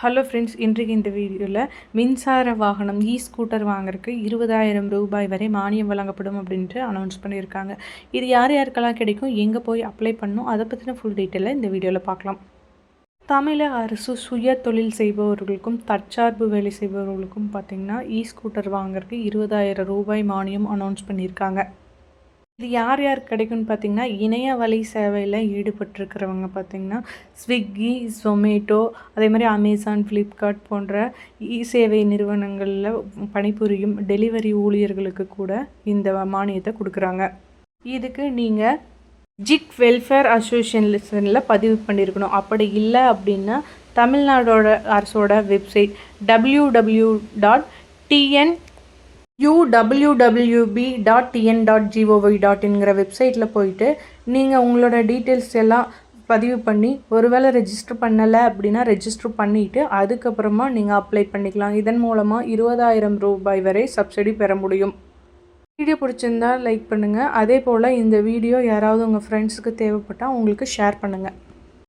Hello friends இன்றைக்கு இந்த வீடியோவில் மின்சார வாகனம் இ ஸ்கூட்டர் வாங்குறதுக்கு இருபதாயிரம் ரூபாய் வரை மானியம் வழங்கப்படும் அப்படின்ட்டு அனௌன்ஸ் பண்ணியிருக்காங்க. இது யார் யாருக்கெல்லாம் கிடைக்கும் எங்கே போய் அப்ளை பண்ணணும் அதை பற்றின ஃபுல் டீட்டெயிலை இந்த வீடியோவில் பார்க்கலாம். தமிழக அரசு சுய தொழில் செய்பவர்களுக்கும் தற்சார்பு வேலை செய்பவர்களுக்கும் பார்த்திங்கன்னா இ ஸ்கூட்டர் வாங்குறதுக்கு இருபதாயிரம் ரூபாய் மானியம் அனௌன்ஸ் பண்ணியிருக்காங்க. இது யார் யார் கிடைக்கும்னு பார்த்தீங்கன்னா இணைய வழி சேவையில் ஈடுபட்டிருக்கிறவங்க பார்த்திங்கன்னா ஸ்விக்கி ஜொமேட்டோ அதே மாதிரி அமேசான் ஃப்ளிப்கார்ட் போன்ற இ சேவை நிறுவனங்களில் பணிபுரியும் டெலிவரி ஊழியர்களுக்கு கூட இந்த மானியத்தை கொடுக்குறாங்க. இதுக்கு நீங்கள் ஜிக் வெல்ஃபேர் அசோசியேஷனில் பதிவு பண்ணியிருக்கணும் அப்படி இல்லை அப்படின்னா தமிழ்நாடோட அரசோட website W W dot TN UWWP dot TN dot GOV dot இன்கிற வெப்சைட்டில் போயிட்டு நீங்கள் உங்களோட டீட்டெயில்ஸ் எல்லாம் பதிவு பண்ணி ஒருவேளை ரெஜிஸ்டர் பண்ணலை அப்படின்னா ரெஜிஸ்டர் பண்ணிவிட்டு அதுக்கப்புறமா நீங்கள் அப்ளை பண்ணிக்கலாம். இதன் மூலமாக இருபதாயிரம் ரூபாய் வரை சப்சிடி பெற முடியும். வீடியோ பிடிச்சிருந்தா லைக் பண்ணுங்கள் அதே போல் இந்த வீடியோ யாராவது உங்கள் ஃப்ரெண்ட்ஸுக்கு தேவைப்பட்டால் உங்களுக்கு ஷேர் பண்ணுங்கள்